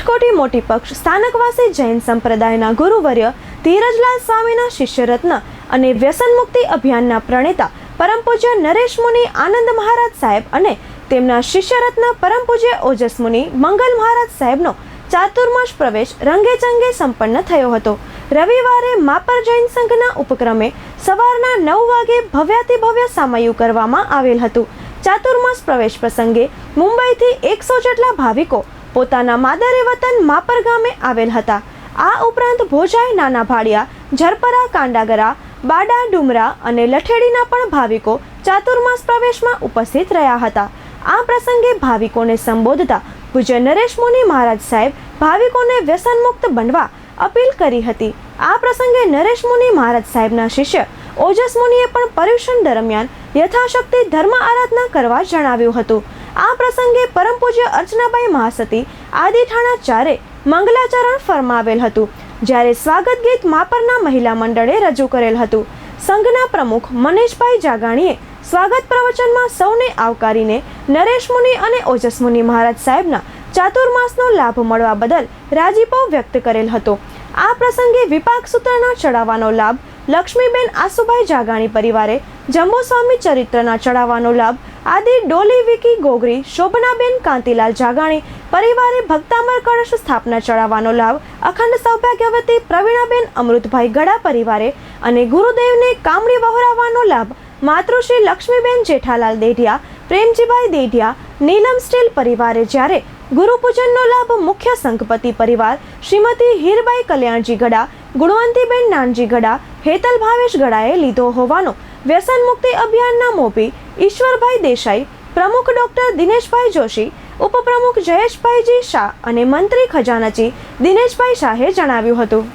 આઠકોટી મોટી પક્ષ સ્થાનકવાસી જૈન સંપ્રદાયના ગુરુવર્ય ધીરજલાલ સ્વામીના શિષ્યરત્ન અને વ્યસન મુક્તિ અભિયાનના પ્રણેતા પરમ પૂજ્ય નરેશ મુનિ આનંદ મહારાજ સાહેબ અને તેમના શિષ્યરત્ન પરમ પૂજ્ય ઓજસ મુનિ મંગલ મહારાજ સાહેબનો ચાતુર્માસ પ્રવેશ રંગેચંગે સંપન્ન થયો હતો. રવિવારે માપર જૈન સંઘના ઉપક્રમે સવારના નવ વાગે ભવ્યાતિભવ્ય સામયું કરવામાં આવેલ હતું. ચાતુર્માસ પ્રવેશ પ્રસંગે મુંબઈથી એકસો જેટલા ભાવિકો પોતાના માદરે વતન માપર ગામે આવેલ હતા. આ ઉપરાંત ભોજાઈ નાના ભાડિયા, ઝરપરા કાંડાગરા, બાડા ડુમરા અને લઠેડીના પણ ભાવિકો ચાતુર્માસ પ્રવેશમાં ઉપસ્થિત રહ્યા હતા. આ પ્રસંગે ભાવિકોને સંબોધતા પૂજ્ય નરેશ મુનિ મહારાજ સાહેબ ભાવિકોને વ્યસનમુક્ત બનવા અપીલ કરી હતી. આ પ્રસંગે નરેશ મુનિ મહારાજ સાહેબના શિષ્ય ઓજસ મુનિએ પણ પર્યુષણ દરમિયાન યથાશક્તિ ધર્મ આરાધના કરવા જણાવ્યું હતું. આ પ્રસંગે પરમ પૂજ્ય અર્ચનાબાઈ મહાસતી આદિઠાણા ચારે મંગલાચરણ ફરમાવેલ હતું, જ્યારે સ્વાગત ગીત માપરના મહિલા મંડળે રજૂ કરેલ હતું. સંઘના પ્રમુખ મનીષભાઈ જાગાણીએ સ્વાગત પ્રવચનમાં સૌને આવકારીને નરેશ મુનિ અને ઓજસ મુનિ મહારાજ સાહેબના ચાતુર્માસનો લાભ મળવા બદલ રાજીપો વ્યક્ત કરેલ હતો. આ પ્રસંગે વિપાક સૂત્રના ચડાવવાનો લાભ લક્ષ્મીબેન આસુભાઈ જાગાણી પરિવારે જંબુસ્વામી ચરિત્રના ચડાવવાનો લાભ આદિ ડોલી વિકી ગોગરી, શોભનાબેન કાંતિલાલ જાગાણી, પરિવારે ભક્તામર કળશ સ્થાપના ચડાવવાનો લાભ, અખંડ સૌભાગ્યવતી પ્રવીણાબેન અમૃતભાઈ ગડા પરિવારે અને ગુરુદેવને કામડી વહોરાવવાનો લાભ, માતૃશ્રી લક્ષ્મીબેન જેઠાલાલ દેઢિયા, પ્રેમજીભાઈ દેઢિયા, નીલમ સ્ટીલ પરિવારે જ્યારે ગુરુપૂજનનો લાભ મુખ્ય સંઘપતિ પરિવાર, શ્રીમતી હીરબાઈ કલ્યાણજી ગડા, ગુણવંતીબેન નાનજી ગડા, હેતલ ભાવેશ ગડાએ લીધો હોવાનો વ્યસન મુક્તિ અભિયાનના મોભી ઈશ્વરભાઈ દેસાઈ, પ્રમુખ ડોક્ટર દિનેશભાઈ જોશી, ઉપપ્રમુખ જયેશભાઈજી શાહ અને મંત્રી ખજાનચી દિનેશભાઈ શાહે જણાવ્યું હતું.